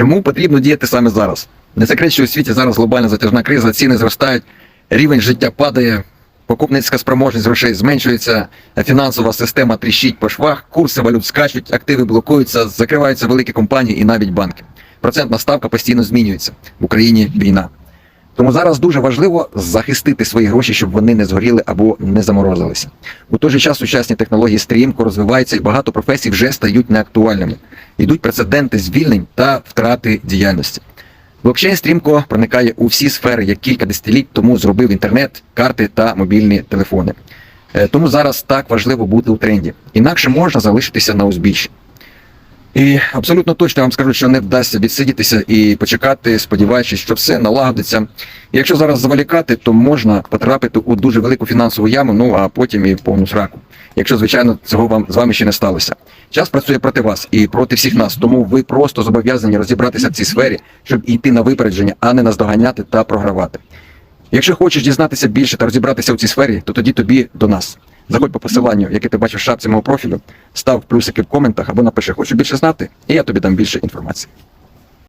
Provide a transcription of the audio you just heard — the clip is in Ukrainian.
Чому потрібно діяти саме зараз? Не секрет, що у світі зараз глобальна затяжна криза, ціни зростають, рівень життя падає, покупницька спроможність грошей зменшується, фінансова система тріщить по швах, курси валют скачуть, активи блокуються, закриваються великі компанії і навіть банки. Процентна ставка постійно змінюється. В Україні війна. Тому зараз дуже важливо захистити свої гроші, щоб вони не згоріли або не заморозилися. У той же час сучасні технології стрімко розвиваються і багато професій вже стають неактуальними. Йдуть прецеденти звільнень та втрати діяльності. Блокчейн стрімко проникає у всі сфери, як кілька десятиліть тому зробив інтернет, карти та мобільні телефони. Е, Тому зараз так важливо бути у тренді. Інакше можна залишитися на узбіччі. І абсолютно точно вам скажу, що не вдасться відсидітися і почекати, сподіваючись, що все налагодиться. Якщо зараз завалікати, то можна потрапити у дуже велику фінансову яму, ну а потім і в повну сраку. Якщо, звичайно, цього вам з вами ще не сталося. Час працює проти вас і проти всіх нас, тому ви просто зобов'язані розібратися в цій сфері, щоб йти на випередження, а не наздоганяти та програвати. Якщо хочеш дізнатися більше та розібратися у цій сфері, то тоді тобі до нас. Заходь по посиланню, яке ти бачиш в шапці мого профілю, став плюсики в коментах або напиши, хочу більше знати, і я тобі дам більше інформації.